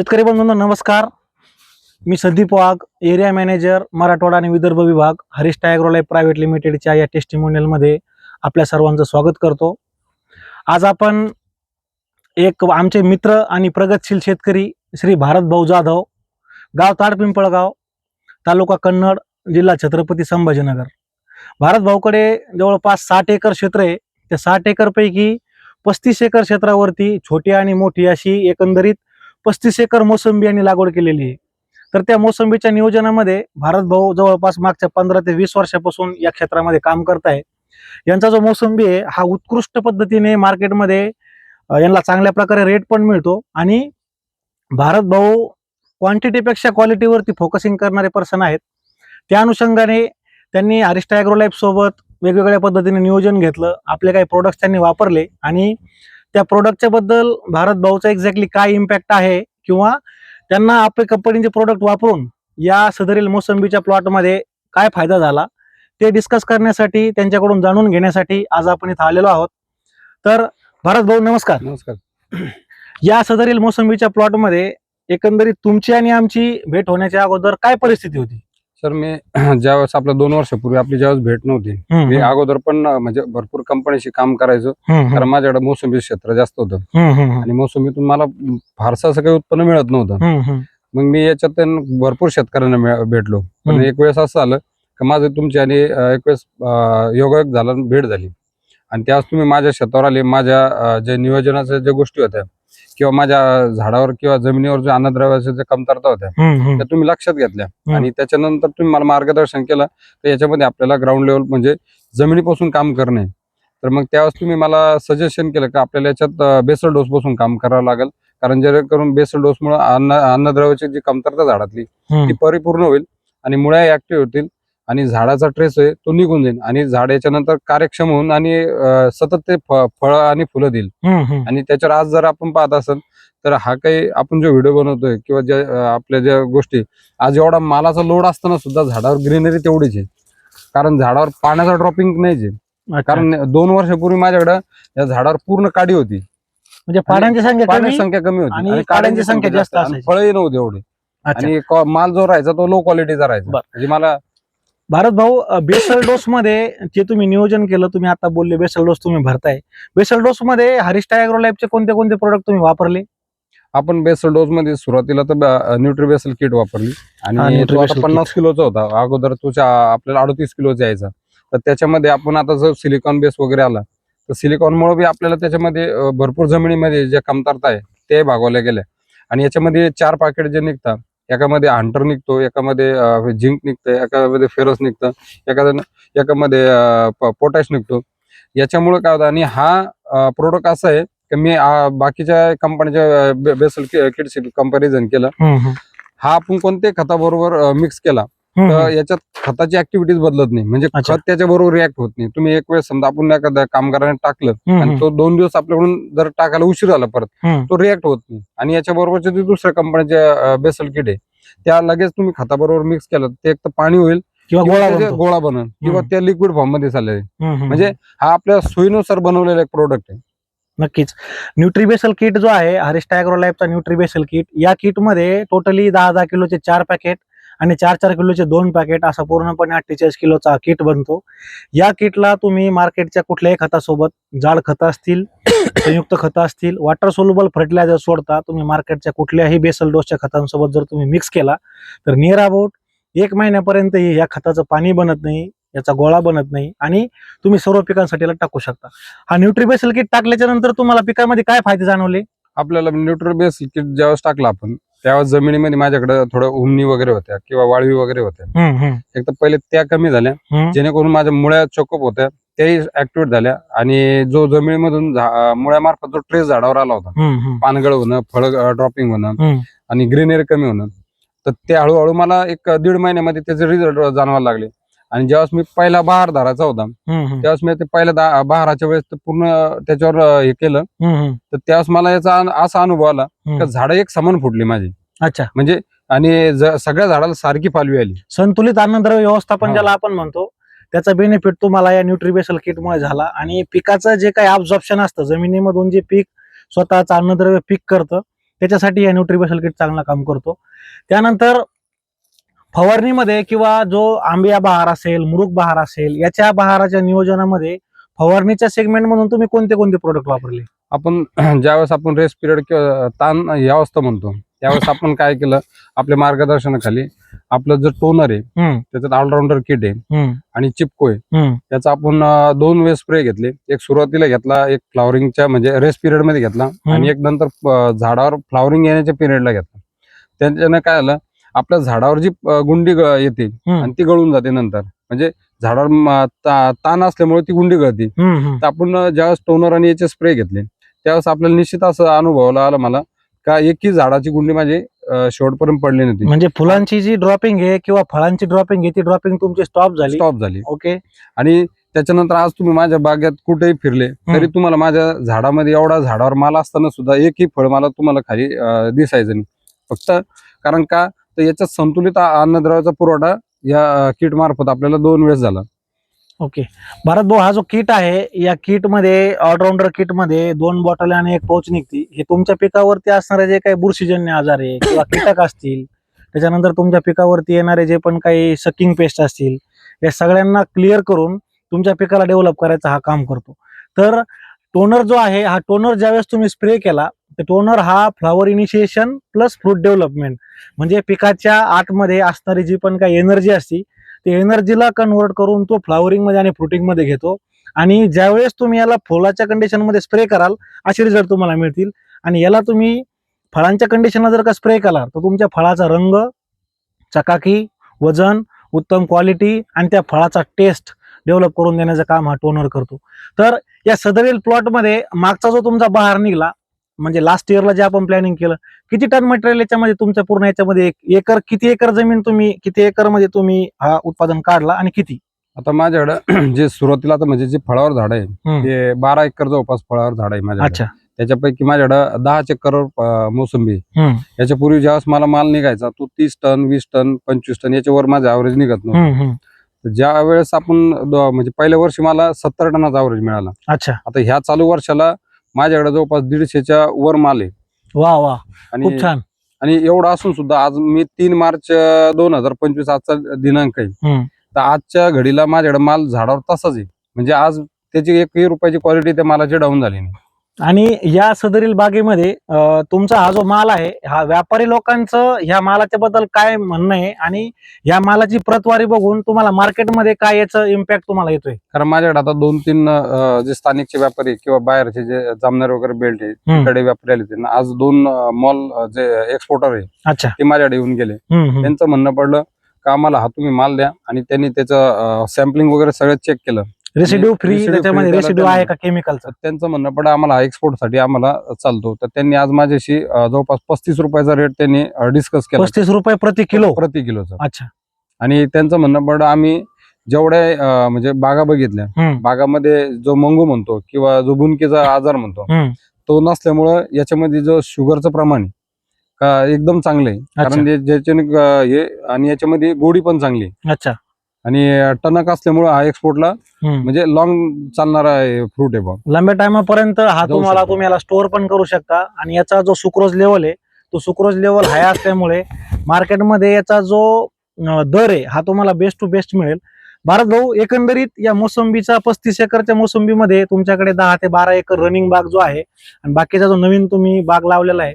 शेतकरी बंधूंना नमस्कार. मी संदीप वाघ एरिया मॅनेजर मराठवाडा आणि विदर्भ विभाग हरीश टायग्रोलाय प्रायव्हेट लिमिटेडच्या या टेस्टिमोनियलमध्ये आपल्या सर्वांचं स्वागत करतो. आज आपण एक आमचे मित्र आणि प्रगतशील शेतकरी श्री भारत भाऊ जाधव गाव ताडपिंपळगाव तालुका कन्नड जिल्हा छत्रपती संभाजीनगर. भारत भाऊकडे जवळपास साठ एकर क्षेत्र आहे. त्या साठ एकरपैकी पस्तीस एकर क्षेत्रावरती छोटी आणि मोठी अशी एकंदरीत पस्तीस एकर मोसंबी यांनी लागवड केलेली आहे. तर त्या मोसंबीच्या नियोजनामध्ये भारत भाऊ जवळपास मागच्या पंधरा ते वीस वर्षापासून या क्षेत्रामध्ये काम करताय यांचा जो मोसंबी आहे हा उत्कृष्ट पद्धतीने मार्केटमध्ये यांना चांगल्या प्रकारे रेट पण मिळतो आणि भारत भाऊ क्वांटिटीपेक्षा क्वालिटीवरती फोकसिंग करणारे पर्सन आहेत. त्या अनुषंगाने त्यांनी अरिस्टा ॲग्रोलाईफ सोबत वेगवेगळ्या पद्धतीने नियोजन घेतलं. आपले काही प्रोडक्ट्स त्यांनी वापरले आणि त्या प्रोडक्टच्या बद्दल भारत भाऊचा एक्झॅक्टली काय इम्पॅक्ट आहे किंवा त्यांना आपल्या कंपनीचे प्रोडक्ट वापरून या सदरील मोसंबीच्या प्लॉटमध्ये काय फायदा झाला ते डिस्कस करण्यासाठी त्यांच्याकडून जाणून घेण्यासाठी आज आपण इथं आलेलो आहोत. तर भारत भाऊ नमस्कार. नमस्कार. या सदरील मोसंबीच्या प्लॉटमध्ये एकंदरीत तुमची आणि आमची भेट होण्याच्या अगोदर काय परिस्थिती होती? सर मी ज्यावेळेस आपल्या दोन वर्षापूर्वी आपली ज्यावेळेस भेट नव्हती मी अगोदर पण म्हणजे भरपूर कंपनीशी काम करायचो. कारण माझ्याकडे मोसंबी क्षेत्र जास्त होतं. आणि मोसंबीतून मला फारसं असं काही उत्पन्न मिळत नव्हतं. मग मी याच्यात भरपूर शेतकऱ्यांना भेटलो. पण. एक वेळेस असं झालं की माझं तुमची आणि एक वेळेस योगायोग झाला भेट झाली. आणि त्यावेळेस तुम्ही माझ्या शेतावर आले माझ्या जे नियोजनाच्या ज्या गोष्टी होत्या किंवा माझ्या झाडावर किंवा जमिनीवर जे अन्नद्रव्याच्या ज्या कमतरता होत्या त्या तुम्ही लक्षात घेतल्या. आणि त्याच्यानंतर तुम्ही मला मार्गदर्शन केलं तर याच्यामध्ये आपल्याला ग्राउंड लेवल म्हणजे जमिनीपासून काम करणे. तर मग त्यावेळेस तुम्ही मला सजेशन केलं की आपल्याला याच्यात बेसल डोस पासून काम करावं लागेल. कारण जेणेकरून बेसल डोसमुळे अन्न अन्नद्रव्याची जी कमतरता झाडातली ती परिपूर्ण होईल आणि मुळ्या ऍक्टिव्ह होतील. आणि झाडाचा ट्रेस आहे तो निघून जाईल आणि झाड याच्यानंतर कार्यक्षम होऊन आणि सतत ते फळं आणि फुलं देईल. आणि त्याच्यावर आज जर आपण पाहत असेल तर हा काही आपण जो व्हिडिओ बनवतोय किंवा ज्या आपल्या ज्या गोष्टी आज एवढा मालाचा लोड असताना सुद्धा झाडावर ग्रीनरी तेवढीच आहे. कारण झाडावर पाण्याचा ड्रॉपिंग नाहीच आहे. कारण दोन वर्षापूर्वी माझ्याकडे या झाडावर पूर्ण काडी होती. म्हणजे पाण्याची संख्या संख्या कमी होती. आणि काड्यांची संख्या जास्त. फळही नव्हती एवढी. आणि माल जो राहायचा तो लो क्वालिटीचा राहायचा. म्हणजे मला भारत भाऊ बेसल डोस मध्ये जे तुम्ही नियोजन केलं तुम्ही आता बोलले बेसल डोस तुम्ही भरताय. बेसल डोस मध्ये हरिष्ठा ॲग्रोलाईफचे कोणते कोणते प्रोडक्ट तुम्ही वापरले? आपण बेसल डोस मध्ये सुरुवातीला तर न्यूट्री बेसल किट वापरली. आणि तो आता पन्नास किलोचा होता. अगोदर तुझ्या आपल्याला अडतीस किलोचा यायचा. तर त्याच्यामध्ये आपण आता जर सिलिकॉन बेस वगैरे आला तर सिलिकॉन मुळे बी आपल्याला त्याच्यामध्ये भरपूर जमिनीमध्ये ज्या कमतरता आहे ते भागवल्या गेल्या. आणि याच्यामध्ये चार पाकेट जे निघतात एकामध्ये हंटर निघतो एकामध्ये झिंक निघतं एकामध्ये फेरस निघतं एखाद्या एकामध्ये पोटॅश निघतो. याच्यामुळे काय होतं आणि हा प्रोडक्ट असा आहे की मी बाकीच्या कंपनीच्या बेसल किटशी कंपॅरिझन केलं. हा आपण कोणत्याही खताबरोबर मिक्स केला. तर याच्यात खताची ऍक्टिव्हिटीज बदलत नाही. म्हणजे. खत त्याच्या बरोबर रिॲक्ट होत नाही. तुम्ही एक वेळ समजा आपण एखाद्या कामगाराने टाकलं आणि तो दोन दिवस आपल्याकडून जर टाकायला उशीर झाला परत. तो रिॲक्ट होत नाही. आणि याच्या बरोबरचे जे दुसऱ्या कंपनीचे बेसल किट आहे त्या लगेच तुम्ही खताबरोबर मिक्स केलं ते एक तर पाणी होईल किंवा गोळा बनल किंवा. त्या लिक्विड फॉर्ममध्ये चालले. म्हणजे हा आपल्या सोयीनुसार बनवलेला एक प्रोडक्ट आहे. नक्कीच. न्यूट्रीबेसल किट जो आहे हरिष्ठा ॲग्रोलाईफचा न्यूट्रीबेसल किट या किटमध्ये टोटली दहा दहा किलोचे चार पॅकेट आणि चार चार किलोचे दोन पॅकेट असा पूर्णपणे अठ्ठेचाळीस किलोचा किट बनतो. या किटला तुम्ही मार्केटच्या कुठल्याही खतासोबत जाड खतं असतील संयुक्त खतं असतील वॉटर सोल्युबल फर्टिलायझर सोडता तुम्ही मार्केटच्या कुठल्याही बेसल डोसच्या खतांसोबत जर तुम्ही मिक्स केला तर नियर अबाउट एक महिन्यापर्यंत या खताचं पाणी बनत नाही याचा गोळा बनत नाही आणि तुम्ही सर्व पिकांसाठी टाकू शकता. हा न्यूट्रीबेसल किट टाकल्याच्या नंतर तुम्हाला पिकामध्ये काय फायदे जाणवले? आपल्याला न्यूट्रल बेस किट ज्यावेळेस टाकलं आपण त्यावेळेस जमिनीमध्ये माझ्याकडे थोडं उमणी वगैरे होत्या किंवा वाळवी वगैरे होत्या. एक तर पहिले त्या कमी झाल्या. जेणेकरून माझ्या मुळ्या चोकअप होत्या त्याही ऍक्टिव्हेट झाल्या. आणि जो जमिनीमधून मुळ्यामार्फत जो ट्रेस झाडावर आला होता पानगळ होणं फळ ड्रॉपिंग होणं. आणि ग्रीनरी कमी होणं तर ते हळूहळू मला एक दीड महिन्यामध्ये त्याचे रिझल्ट जाणवायला लागले. आणि ज्यावेळेस मी पहिला बहार धरायचा होता त्यावेळेस मी ते पहिल्या दा- बहाराच्या वेळेस ते पूर्ण त्याच्यावर हे केलं. तर त्यावेळेस मला याचा अन- असा अनुभव आला की झाडं एक समान फुटली माझी. अच्छा. म्हणजे आणि ज- सगळ्या झाडाला सारखी पालवी आली. संतुलित अन्नद्रव्य व्यवस्थापन हा. ज्याला आपण म्हणतो त्याचा बेनिफिट तुम्हाला या न्यूट्रीबेसल किटमुळे झाला. आणि पिकाचं जे काही ऑब्झॉर्प्शन असतं जमिनीमधून जे पीक स्वतःचं अन्नद्रव्य पीक करतं त्याच्यासाठी या न्यूट्रिबेसल किट चांगलं काम करतो. त्यानंतर फवारणीमध्ये किंवा जो आंबिया बहार असेल मुरुक बहार असेल याच्या बहाराच्या नियोजनामध्ये फवारणीच्या सेगमेंट म्हणून तुम्ही कोणते कोणते प्रोडक्ट वापरले? आपण ज्यावेळेस आपण रेस्ट पिरियड किंवा ताण या अवस्था म्हणतो त्यावेळेस आपण काय केलं आपल्या मार्गदर्शनाखाली आपलं जे टोनर आहे त्याच्यात ऑलराऊंडर किट आहे आणि चिपको आहे. त्याचा आपण दोन वेळेस स्प्रे घेतले. एक सुरुवातीला घेतला एक फ्लॉवरिंगच्या म्हणजे रेस्ट पिरियडमध्ये घेतला आणि एक नंतर झाडावर फ्लॉवरिंग येण्याच्या पिरियडला घेतला. त्याच्यानं काय झालं आपल्या झाडावर जी गुंडी येते आणि ती गळून जाते नंतर. म्हणजे झाडावर ताण असल्यामुळे ती गुंडी गळते. तर आपण ज्यावेळेस टोनर आणि याचे स्प्रे घेतले त्यावेळेस आपल्याला निश्चित असं अनुभवला आलं मला का एकही झाडाची गुंडी माझी शेवटपर्यंत पडली नव्हती म्हणजे फुलांची जी ड्रॉपिंग आहे किंवा फळांची ड्रॉपिंग आहे ती ड्रॉपिंग तुमची स्टॉप झाली? स्टॉप झाली. ओके आणि त्याच्यानंतर आज तुम्ही माझ्या बागेत कुठेही फिरले तरी तुम्हाला माझ्या झाडामध्ये एवढा झाडावर माल असताना सुद्धा एकही फळ मला तुम्हाला खाली दिसायचं नाही. फक्त कारण का तर याच्यात संतुलित अन्नद्रव्याचा पुरवठा या किट मार्फत आपल्याला दोन वेळेस झाला. ओके. भारत भाऊ हा जो किट आहे या किटमध्ये ऑलराऊंडर किटमध्ये दोन बॉटल आणि एक पाऊच निघते. हे तुमच्या पिकावरती असणारे जे काही बुरशीजन्य आजार आहे किंवा कीटक असतील त्याच्यानंतर तुमच्या पिकावरती येणारे जे पण काही सकिंग पेस्ट असतील या सगळ्यांना क्लिअर करून तुमच्या पिकाला डेव्हलप करायचा हा काम करतो. तर टोनर जो आहे हा टोनर ज्यावेळेस तुम्ही स्प्रे केला टोनर हा flower initiation plus fruit development म्हणजे पिकाच्या आतमध्ये असणारी जी पण काही एनर्जी असती ते एनर्जीला कन्वर्ट करून तो फ्लॉवरिंगमध्ये आणि फ्रुटिंगमध्ये घेतो. आणि ज्यावेळेस तुम्ही याला फुलाच्या कंडिशनमध्ये स्प्रे कराल असे रिझल्ट तुम्हाला मिळतील. आणि याला तुम्ही फळांच्या कंडिशनला जर का स्प्रे केला तर तुमच्या फळाचा रंग चकाकी वजन उत्तम क्वालिटी आणि त्या फळाचा टेस्ट डेव्हलप करून देण्याचं काम हा टोनर करतो. तर या सदरील प्लॉटमध्ये मागचा जो तुमचा बहार निघाला म्हणजे लास्ट इयरला जे आपण प्लॅनिंग केलं किती टन मटेरियल याच्यामध्ये तुमच्या पूर्ण याच्यामध्ये एक एकर किती एकर जमीन तुम्ही किती एकरमध्ये तुम्ही हा उत्पादन काढला आणि किती? आता माझ्याकडं जे सुरुवातीला आता म्हणजे जे फळावर झाड आहे. ते बारा एकर जवळपास फळावर झाड आहे अच्छा. त्याच्यापैकी माझ्याकडं दहा चक्कर मोसंबी याच्या पूर्वी ज्यावेळेस मला माल निघायचा तो तीस टन वीस टन पंचवीस टन याच्यावर माझं ॲव्हरेज निघत नव्हतं. ज्या वेळेस आपण म्हणजे पहिल्या वर्षी मला सत्तर टनाचा ॲव्हरेज मिळाला. अच्छा. आता ह्या चालू वर्षाला माझ्याकडे जवळपास दीडशेच्या वर माल आहे. वा वा. आणि खूप छान. आणि एवढं असून सुद्धा आज मी तीन मार्च दोन हजार पंचवीस आजचा दिनांक आहे. तर आजच्या घडीला माझ्याकडे माल झाडावर तसाच आहे. म्हणजे आज त्याची एकही रुपयाची क्वालिटी त्या मालाची डाऊन झाली नाही. आणि या सदरील बागेमध्ये तुमचा हा जो माल आहे हा व्यापारी लोकांचं ह्या मालाच्या बद्दल काय म्हणणं आहे? आणि या मालाची प्रतवारी बघून तुम्हाला मार्केटमध्ये काय याचं इम्पॅक्ट तुम्हाला येतोय? कारण माझ्याकडे आता दोन तीन जे स्थानिकचे व्यापारी किंवा बाहेरचे जे जामनेर वगैरे बेल्ट आहे. तिकडे व्यापारी आले होते. ना आज दोन मॉल जे एक्सपोर्टर आहे अच्छा. ते माझ्याकडे येऊन गेले. त्यांचं म्हणणं पडलं का आम्हाला हा तुम्ही माल द्या. आणि त्यांनी त्याचं सॅम्पलिंग वगैरे सगळं चेक केलं. रेसिड्यू फ्री त्याच्यामध्ये free रेसिड्यू आहे का केमिकलचा तर त्यांचं म्हणणं पडलं आम्हाला एक्सपोर्टसाठी आम्हाला चालतो. तर त्यांनी आज माझ्याशी अं, जवळपास पस्तीस रुपयाचा रेट त्यांनी डिस्कस केला. पस्तीस रुपये प्रति किलो? प्रति किलोचा. अच्छा. आणि त्यांचं म्हणणं पडलं आम्ही जेवढ्या अं, म्हणजे बागा बघितल्या हम्म, बागामध्ये जो मंगू म्हणतो किंवा जो बुनकीचा आजार म्हणतो हम्म. तो नसल्यामुळं याच्यामध्ये जो शुगरचं प्रमाण आहे का एकदम चांगलं आहे. कारण ते ज्याच्याने हे आणि याच्यामध्ये गोडी पण चांगली आहे. अच्छा. आणि टणक असल्यामुळं हा एक्सपोर्टला. म्हणजे लॉंग चालणारा फ्रूट आहे बा लांब्या टायमापर्यंत हा तुम्हाला. तुम्ही याला स्टोअर पण करू शकता आणि याचा जो सुक्रोज लेवल आहे तो सुक्रोज लेवल हाय असल्यामुळे मार्केटमध्ये याचा जो दर आहे हा तुम्हाला बेस्ट टू बेस्ट मिळेल भारत भाऊ एकंदरीत या मोसंबीचा पस्तीस एकरच्या मोसंबीमध्ये तुमच्याकडे दहा ते बारा एकर रनिंग बाग जो आहे आणि बाकीचा जो नवीन तुम्ही बाग लावलेला आहे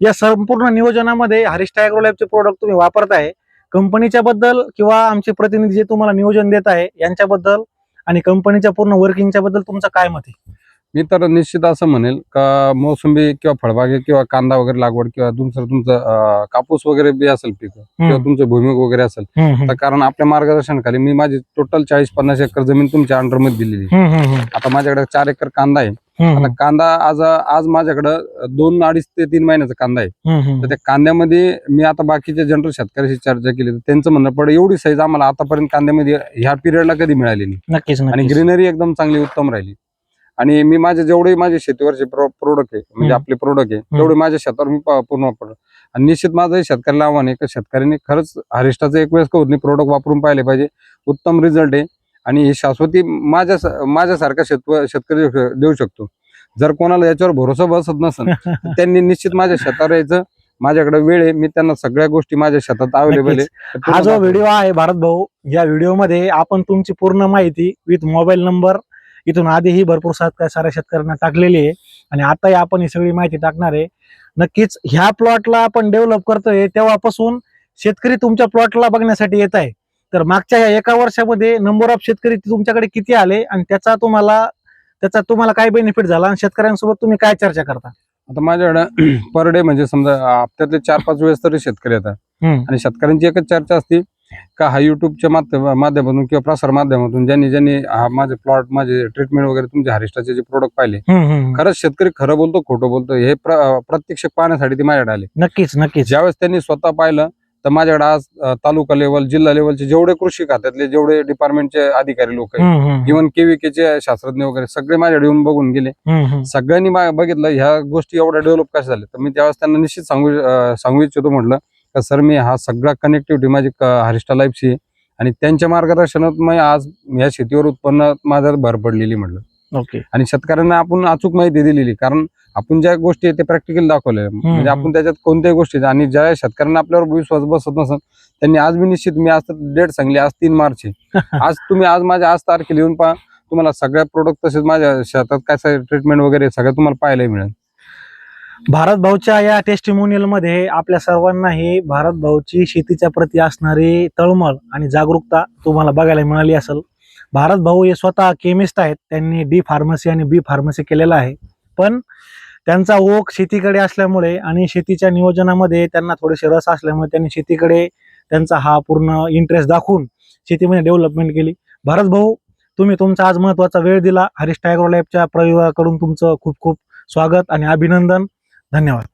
या संपूर्ण नियोजनामध्ये हरिष्ठा ॲग्रोलॅबचे प्रोडक्ट तुम्ही वापरताय कंपनीच्या बद्दल किंवा आमचे प्रतिनिधी जे तुम्हाला नियोजन देत आहे यांच्याबद्दल आणि कंपनीच्या पूर्ण वर्किंगच्या बद्दल तुमचं काय मत आहे मी तर निश्चित असं म्हणेल का मोसंबी किंवा फळबागे किंवा कांदा वगैरे लागवड किंवा दुसरं तुमचं अं, कापूस वगैरे बी असेल पीक किंवा तुमचं भुईमुग वगैरे असेल. तर कारण आपल्या मार्गदर्शनाखाली मी माझी टोटल चाळीस पन्नास एकर जमीन तुमच्या अंडरमध्ये दिलेली आहे. आता माझ्याकडे चार एकर कांदा आहे आता कांदा आज आज माझ्याकडं दोन अडीच ते तीन महिन्याचा कांदा आहे. तर त्या कांद्यामध्ये मी आता बाकीच्या जनरल शेतकऱ्याशी चर्चा केली तर त्यांचं म्हणणं पडलं एवढी साईज आम्हाला आतापर्यंत कांद्यामध्ये ह्या पिरियडला कधी मिळाली नाही. नक्कीच आणि ग्रीनरी एकदम चांगली उत्तम राहिली. आणि मी माझे जेवढे माझे शेतीवरचे प्रोडक्ट आहे म्हणजे. आपले प्रोडक्ट आहे तेवढे माझ्या शेतावर मी पूर्ण वापरतो आणि निश्चित माझं शेतकऱ्याला आव्हान आहे की शेतकऱ्यांनी खरंच हरिष्ठाचं एक वेळेस करून प्रोडक्ट वापरून पाहिले पाहिजे. उत्तम रिझल्ट आहे. आणि ही शाश्वती माझ्या माझ्यासारखा शेतव शेतकरी देऊ शकतो. जर कोणाला याच्यावर भरोसा बसत नसेल त्यांनी निश्चित माझ्या शेतावर यायचं. माझ्याकडे वेळ आहे मी त्यांना सगळ्या गोष्टी माझ्या शेतात अवेलेबल आहे. हा जो. व्हिडिओ आहे भारत भाऊ या व्हिडिओमध्ये आपण तुमची पूर्ण माहिती विथ मोबाईल नंबर इथून आधीही भरपूर सात साऱ्या शेतकऱ्यांना टाकलेली आहे. आणि आताही आपण ही सगळी माहिती टाकणार आहे. नक्कीच ह्या प्लॉटला आपण डेव्हलप करतोय तेव्हापासून शेतकरी तुमच्या प्लॉटला बघण्यासाठी येत आहे. तर मागच्या या एका वर्षामध्ये नंबर ऑफ शेतकरी तुमच्याकडे किती आले? आणि त्याचा तुम्हाला त्याचा तुम्हाला काय बेनिफिट झाला? आणि शेतकऱ्यांसोबत तुम्ही काय चर्चा करता? आता माझ्याकडे पर डे म्हणजे समजा हप्त्यातले चार पाच वेळेस तरी शेतकरी येतात. आणि शेतकऱ्यांची एकच चर्चा असते का हा युट्यूबच्या माध्यम माध्यमातून किंवा प्रसार माध्यमातून ज्यांनी ज्यांनी हा माझे प्लॉट माझे ट्रीटमेंट वगैरे तुमचे हरिष्टाचे जे प्रोडक्ट पाहिले. खरंच शेतकरी खरं बोलतो खोटं बोलतो हे प्र- प्रत्यक्ष पाहण्यासाठी ते माझ्याकडे आले. नक्कीच नक्कीच. ज्यावेळेस त्यांनी स्वतः पाहिलं तर माझ्याकडे आज तालुका लेवल जिल्हा लेवलचे जेवढे कृषी खात्यातले जेवढे डिपार्टमेंटचे अधिकारी लोक आहेत इव्हन केव्हीकेचे शास्त्रज्ञ वगैरे सगळे माझ्याकडे येऊन बघून गेले. सगळ्यांनी बघितलं ह्या गोष्टी एवढ्या डेव्हलप कशा झाल्या? तर मी त्यावेळेस त्यांना निश्चित सांगू सांगू इच्छितो म्हटलं का सर मी हा सगळा कनेक्टिव्हिटी माझी हरिष्ठा लाईफची आहे. आणि त्यांच्या मार्गदर्शनात मी आज या शेतीवर उत्पन्नात माझ्या भर पडलेली म्हटलं. ओके. आणि शेतकऱ्यांना आपण अचूक माहिती दिलेली कारण आपण ज्या गोष्टी आहेत ते प्रॅक्टिकल दाखवले म्हणजे. आपण त्याच्यात कोणत्याही गोष्टी आणि ज्या शेतकऱ्यांना आपल्यावर विश्वास बसत नसेल त्यांनी आज मी निश्चित मी आज डेट सांगली आज तीन मार्च आहे. आज तुम्ही आज माझ्या आज तारखेला येऊन पहा तुम्हाला सगळ्या प्रोडक्ट तसेच माझ्या शेतात काय ट्रीटमेंट वगैरे सगळं तुम्हाला पाहायला मिळेल. भारत भाऊच्या या टेस्टिमोनियलमध्ये आपल्या सर्वांनाही भारत भाऊची शेतीच्या प्रती असणारी तळमळ आणि जागरूकता तुम्हाला बघायला मिळाली असेल. भारत भाऊ हे स्वतः केमिस्ट आहेत. त्यांनी डी फार्मसी आणि बी फार्मसी केलेलं आहे. पण त्यांचा ओघ शेतीकडे असल्यामुळे आणि शेतीच्या नियोजनामध्ये त्यांना थोडेसे रस असल्यामुळे त्यांनी शेतीकडे त्यांचा हा पूर्ण इंटरेस्ट दाखवून शेतीमध्ये डेव्हलपमेंट केली. भारत भाऊ तुम्ही तुमचा आज महत्त्वाचा वेळ दिला. हरीश टायग्रो लॅबच्या प्रयोगाकडून तुमचं खूप खूप स्वागत आणि अभिनंदन. धन्यवाद.